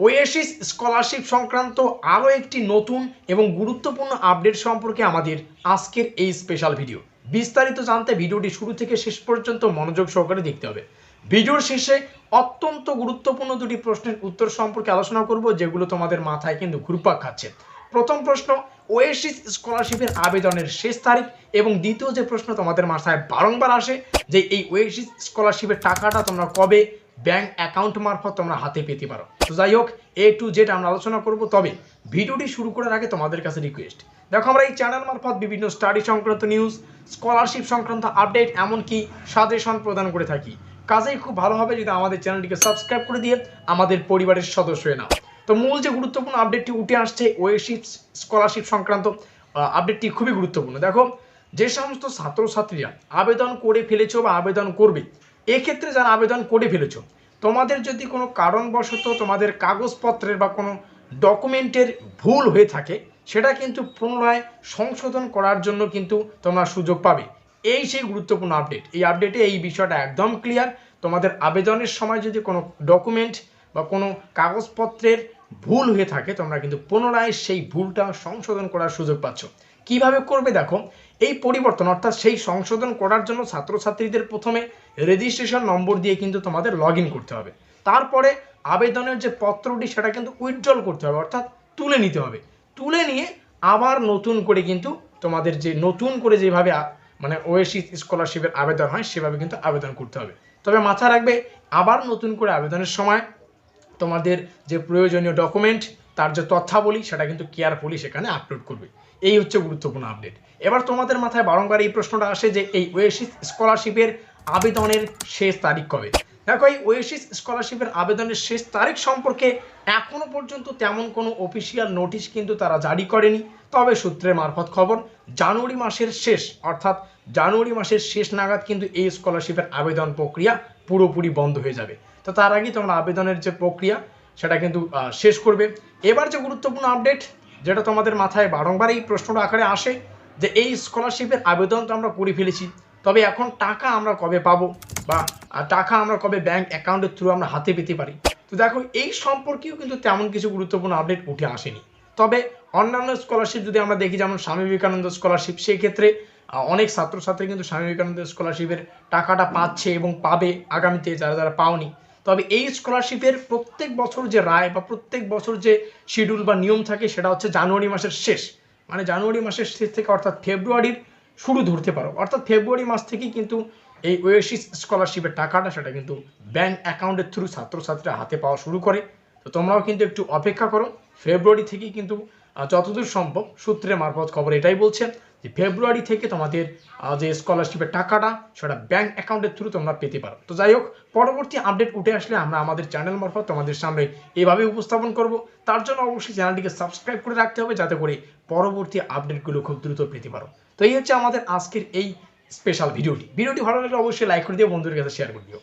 Oasis scholarship সংক্রান্ত আরও একটি নতুন এবং গুরুত্বপূর্ণ আপডেট সম্পর্কে আমাদের আজকের এই স্পেশাল ভিডিও বিস্তারিত জানতে ভিডিওটি শুরু থেকে শেষ পর্যন্ত মনোযোগ সহকারে দেখতে হবে। ভিডিওর শেষে অত্যন্ত গুরুত্বপূর্ণ দুটি প্রশ্নের উত্তর সম্পর্কে আলোচনা করব, যেগুলো তোমাদের মাথায় কিন্তু ঘুরপাক খাচ্ছে। প্রথম প্রশ্ন ওয়েসিস স্কলারশিপের আবেদনের শেষ তারিখ এবং দ্বিতীয় যে প্রশ্ন তোমাদের মাথায় বারংবার আসে, যে এই ওয়েসিস স্কলারশিপের টাকাটা তোমরা কবে ব্যাংক অ্যাকাউন্ট মারফত তোমরা হাতে পেতে পারো। তো যাই হোক এ টু জেড আমরা আলোচনা করব। তবে ভিডিওটি শুরু করার আগে তোমাদের কাছে রিকোয়েস্ট দেখো, আমরা এই চ্যানেল মারফত বিভিন্ন স্টাডি সংক্রান্ত নিউজ স্কলারশিপ সংক্রান্ত আপডেট এমনকি সাজেশন প্রদান করে থাকি। কাজেই খুব ভালো হবে যদি আমাদের চ্যানেলটিকে সাবস্ক্রাইব করে দিয়ে আমাদের পরিবারের সদস্য হয়ে নাও। তো মূল যে গুরুত্বপূর্ণ আপডেটটি উঠে আসছে ওয়েশিপ স্কলারশিপ সংক্রান্ত আপডেটটি খুবই গুরুত্বপূর্ণ। দেখো, যে সমস্ত ছাত্রছাত্রীরা আবেদন করে ফেলেছো বা আবেদন করবে, এক্ষেত্রে যারা আবেদন করে ফেলেছো তোমাদের যদি কোনো কারণবশত তোমাদের কাগজপত্রের বা কোনো ডকুমেন্টের ভুল হয়ে থাকে, সেটা কিন্তু পুনরায় সংশোধন করার জন্য কিন্তু তোমরা সুযোগ পাবে। এই সেই গুরুত্বপূর্ণ আপডেট এই আপডেটে এই বিষয়টা একদম ক্লিয়ার তোমাদের আবেদনের সময় যদি কোনো ডকুমেন্ট বা কোনো কাগজপত্রের ভুল হয়ে থাকে, তোমরা কিন্তু পুনরায় সেই ভুলটা সংশোধন করার সুযোগ পাচ্ছ। কীভাবে করবে দেখো, এই পরিবর্তন, অর্থাৎ সেই সংশোধন করার জন্য ছাত্রছাত্রীদের প্রথমে রেজিস্ট্রেশন নম্বর দিয়ে কিন্তু তোমাদের লগ করতে হবে। তারপরে আবেদনের যে পত্রটি, সেটা কিন্তু উইথড্রল করতে হবে, অর্থাৎ তুলে নিতে হবে। তুলে নিয়ে আবার নতুন করে কিন্তু তোমাদের যে, নতুন করে যেভাবে মানে ওয়েসি স্কলারশিপের আবেদন হয়, সেভাবে কিন্তু আবেদন করতে হবে। তবে মাথা রাখবে, আবার নতুন করে আবেদনের সময় তোমাদের যে প্রয়োজনীয় ডকুমেন্ট তার যে তথ্যাবলী, সেটা কিন্তু কেয়ারফুলি সেখানে আপলোড করবে। এই হচ্ছে গুরুত্বপূর্ণ আপডেট এবার তোমাদের মাথায় বারংবার এই প্রশ্নটা আসে যে, এই ওয়েসিস স্কলারশিপের আবেদনের শেষ তারিখ কবে? দেখো, এই ওয়েসিস স্কলারশিপের আবেদনের শেষ তারিখ সম্পর্কে এখনও পর্যন্ত তেমন কোনো অফিসিয়াল নোটিশ কিন্তু তারা জারি করেনি। তবে সূত্রের মারফত খবর, জানুয়ারি মাসের শেষ, অর্থাৎ জানুয়ারি মাসের শেষ নাগাদ কিন্তু এই স্কলারশিপের আবেদন প্রক্রিয়া পুরোপুরি বন্ধ হয়ে যাবে। তো তার আগেই তোমরা আবেদনের যে প্রক্রিয়া, সেটা কিন্তু শেষ করবে। এবার যে গুরুত্বপূর্ণ আপডেট যেটা তোমাদের মাথায় বারংবার এই প্রশ্নটা আকারে আসে, যে এই স্কলারশিপের আবেদন তো আমরা করে ফেলেছি, তবে এখন টাকা আমরা কবে পাবো বা টাকা আমরা কবে ব্যাংক অ্যাকাউন্টের থ্রু আমরা হাতে পেতে পারি? তো দেখো, এই সম্পর্কেও কিন্তু তেমন কিছু গুরুত্বপূর্ণ আপডেট উঠে আসেনি। তবে অন্যান্য স্কলারশিপ যদি আমরা দেখি, যেমন স্বামী বিবেকানন্দ স্কলারশিপ সেই ক্ষেত্রে অনেক ছাত্রছাত্রী কিন্তু স্বামী বিবেকানন্দ স্কলারশিপের টাকাটা পাচ্ছে এবং পাবে আগামীতে, যারা যারা পাওনি। তবে এই স্কলারশিপের প্রত্যেক বছর যে রায় বা প্রত্যেক বছর যে শিডিউল বা নিয়ম থাকে, সেটা হচ্ছে জানুয়ারি মাসের শেষ। মানে জানুয়ারি মাসের শেষ থেকে অর্থাৎ ফেব্রুয়ারির শুরু ধরতে পারো। অর্থাৎ ফেব্রুয়ারি মাস থেকেই কিন্তু এই ওয়েসিস স্কলারশিপের টাকাটা, সেটা কিন্তু ব্যাংক অ্যাকাউন্টের থ্রু ছাত্রছাত্রীরা হাতে পাওয়া শুরু করে। তো তোমরাও কিন্তু একটু অপেক্ষা করো। ফেব্রুয়ারি থেকেই কিন্তু যতদূর সম্ভব সূত্রে মারফত খবর এটাই বলছে যে ফেব্রুয়ারি থেকে তোমাদের যে স্কলারশিপের টাকাটা, সেটা ব্যাংক অ্যাকাউন্টের থ্রু তোমরা পেতে পারো। তো যাই হোক, পরবর্তী আপডেট উঠে আসলে আমরা আমাদের চ্যানেল মারফত তোমাদের সামনে এভাবে উপস্থাপন করব। তার জন্য অবশ্যই চ্যানেলটিকে সাবস্ক্রাইব করে রাখতে হবে যাতে করে পরবর্তী আপডেটগুলো খুব দ্রুত পেতে পারো। তো এই হচ্ছে আমাদের আজকের এই স্পেশাল ভিডিওটি ভিডিওটি ভালো লাগলে অবশ্যই লাইক করে দিও, বন্ধুদের কাছে শেয়ার করে দিও।